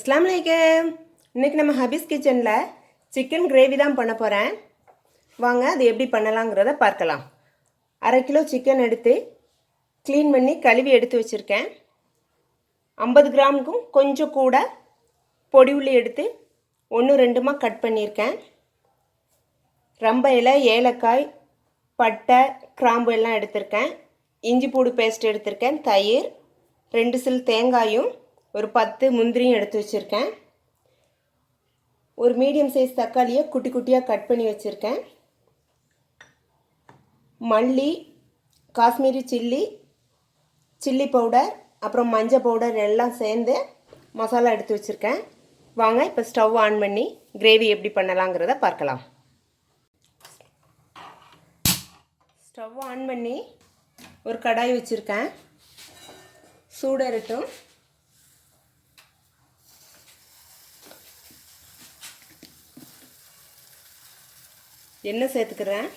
அஸ்லாம் வலைக்கம் இன்றைக்கி நம்ம ஹபீஸ் கிச்சனில் சிக்கன் கிரேவி தான் பண்ண போகிறேன் வாங்க அது எப்படி பண்ணலாங்கிறத பார்க்கலாம். அரை கிலோ சிக்கன் எடுத்து க்ளீன் பண்ணி கழுவி எடுத்து வச்சுருக்கேன். ஐம்பது கிராமுக்கும் கொஞ்சம் கூட பொடி உள்ளி எடுத்து ஒன்று ரெண்டுமா கட் பண்ணியிருக்கேன். ரம்ப இலை ஏலக்காய் பட்டை கிராம்பு எல்லாம் எடுத்திருக்கேன். இஞ்சி பூடு பேஸ்ட் எடுத்திருக்கேன். தயிர் ரெண்டு சில் தேங்காயும் ஒரு பத்து முந்திரியும் எடுத்து வச்சுருக்கேன். ஒரு மீடியம் சைஸ் தக்காளியை குட்டி குட்டியாக கட் பண்ணி வச்சுருக்கேன். மல்லி காஷ்மீரி சில்லி சில்லி பவுடர் அப்புறம் மஞ்சள் பவுடர் எல்லாம் சேர்ந்து மசாலா எடுத்து வச்சுருக்கேன். வாங்க இப்போ ஸ்டவ் ஆன் பண்ணி கிரேவி எப்படி பண்ணலாங்கிறத பார்க்கலாம். ஸ்டவ் ஆன் பண்ணி ஒரு கடாய் வச்சுருக்கேன். சூடரட்டும். எண்ணெய் சேர்த்துக்கிறேன்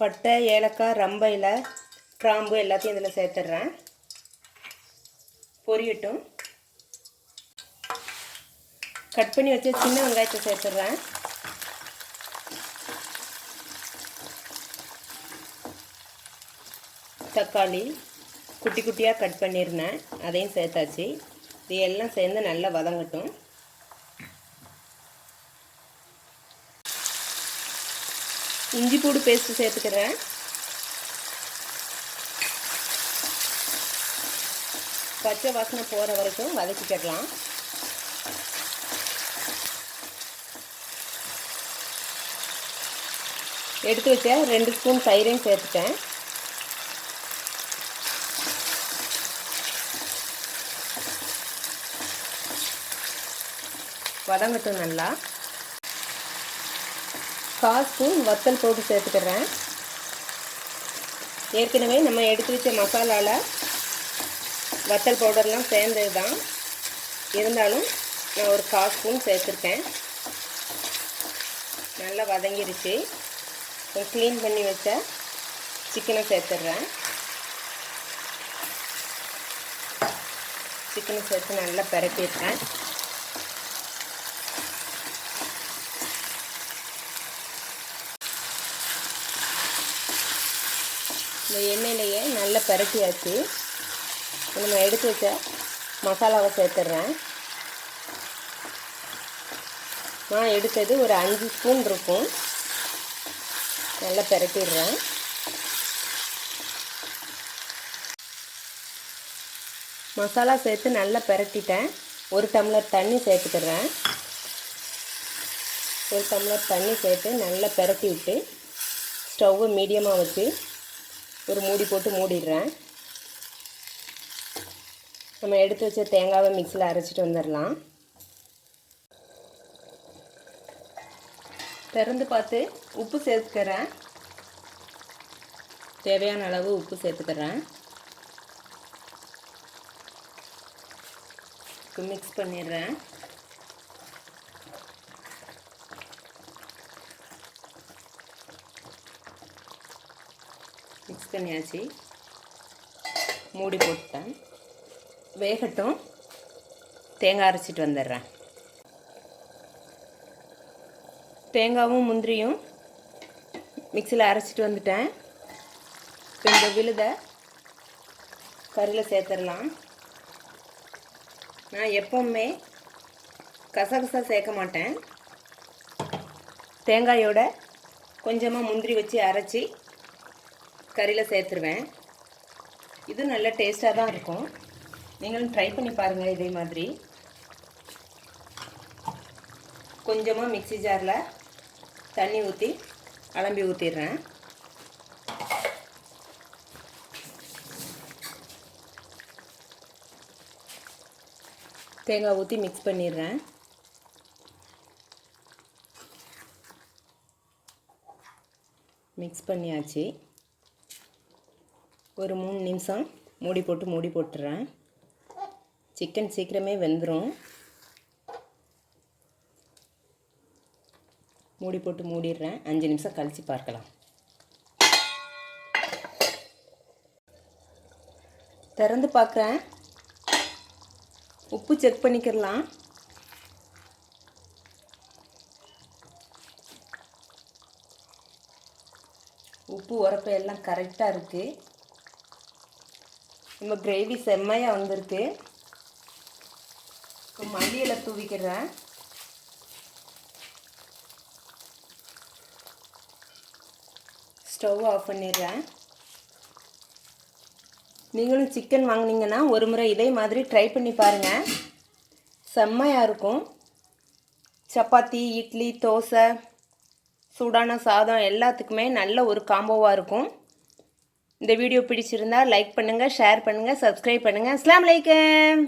பட்டை ஏலக்காய் ரம்பையில் இலை கிராம்பு எல்லாத்தையும் இதில் சேர்த்துட்றேன். பொரியட்டும். கட் பண்ணி வச்ச சின்ன வெங்காயத்தை சேர்த்துட்றேன். தக்காளி குட்டி குட்டியாக கட் பண்ணியிருந்தேன் அதையும் சேர்த்தாச்சு. இது எல்லாம் சேர்ந்து நல்லா வதங்கட்டும். இஞ்சி பூடு பேஸ்ட்டு சேர்த்துக்கிறேன். பச்சை வாசனை போகிற வரைக்கும் வதக்கிக்கிடலாம். எடுத்து வச்ச ரெண்டு ஸ்பூன் தயிரையும் சேர்த்துட்டேன். வதங்கட்டும் நல்லா. கால் ஸ்பூன் வத்தல் போட்டு சேர்த்துக்கிறேன். ஏற்கனவே நம்ம எடுத்து வச்ச மசாலாவில் வத்தல் பவுடர்லாம் சேர்ந்தது தான் இருந்தாலும் நான் ஒரு கால் ஸ்பூன் சேர்த்துருக்கேன். நல்லா வதங்கிருச்சு. க்ளீன் பண்ணி வச்ச சிக்கனை சேர்த்துட்றேன் சிக்கனை சேர்த்து நல்லா பரப்பிடுறேன் இந்த எண்ணெயிலையே நல்லா பரட்டியாச்சு. நம்ம எடுத்து வச்ச மசாலாவை சேர்த்துட்றேன். நான் எடுத்தது ஒரு அஞ்சு ஸ்பூன் இருக்கும். நல்லா பரட்டிடுறேன். மசாலா சேர்த்து நல்லா பரட்டிட்டேன். ஒரு டம்ளர் தண்ணி சேர்த்துக்கிறேன். ஒரு டம்ளர் தண்ணி சேர்த்து நல்லா பரட்டி விட்டு ஸ்டவ்வை மீடியமாக வச்சு ஒரு மூடி போட்டு மூடிடுறேன். நம்ம எடுத்து வச்ச தேங்காவை மிக்சியில் அரைச்சிட்டு வந்துடலாம். திறந்து பார்த்து உப்பு சேர்த்துக்கிறேன். தேவையான அளவு உப்பு சேர்த்துக்கிறேன். மிக்ஸ் பண்ணிடுறேன். மிக்ஸ் பண்ணியாச்சு. மூடி போட்டேன் வேகட்டும். தேங்காய் அரைச்சிட்டு வந்துடுறேன். தேங்காவும் முந்திரியும் மிக்சியில் அரைச்சிட்டு வந்துட்டேன். கொஞ்சம் இந்த விழுதை கறியில் சேர்த்துடலாம். நான் எப்பவுமே கசகசா சேர்க்க மாட்டேன். தேங்காயோட கொஞ்சமாக முந்திரி வச்சு அரைச்சி கறியில் சேர்த்துருவேன். இது நல்ல டேஸ்ட்டாக தான் இருக்கும். நீங்களும் ட்ரை பண்ணி பாருங்கள் இதே மாதிரி. கொஞ்சமாக மிக்சி ஜாரில் தண்ணி ஊற்றி அலம்பி ஊற்றிடுறேன் தேங்காய் ஊற்றி மிக்ஸ் பண்ணிடுறேன். மிக்ஸ் பண்ணியாச்சு. ஒரு மூணு நிமிஷம் மூடி போட்டு மூடி போட்டுறேன். சிக்கன் சீக்கிரமே வெந்துடும் மூடி போட்டு மூடிடுறேன். அஞ்சு நிமிஷம் கழித்து பார்க்கலாம். திறந்து பார்க்குறேன். உப்பு செக் பண்ணிக்கிறலாம். உப்பு உரப்பு எல்லாம் கரெக்டாக இருக்குது நம்ம கிரேவி செம்மையாக வந்திருக்கு. இப்போ மல்லியில் தூவிக்கிறேன். ஸ்டவ் ஆஃப் பண்ணிடுறேன். நீங்களும் சிக்கன் வாங்கினீங்கன்னா ஒரு முறை இதே மாதிரி ட்ரை பண்ணி பாருங்கள் செம்மையாக இருக்கும். சப்பாத்தி இட்லி தோசை சூடான சாதம் எல்லாத்துக்குமே நல்ல ஒரு காம்போவாக இருக்கும். இந்த வீடியோ பிடிச்சிருந்தா லைக் பண்ணுங்கள் ஷேர் பண்ணுங்கள் சப்ஸ்கிரைப் பண்ணுங்கள் அஸ்லாம் வலைக்கம்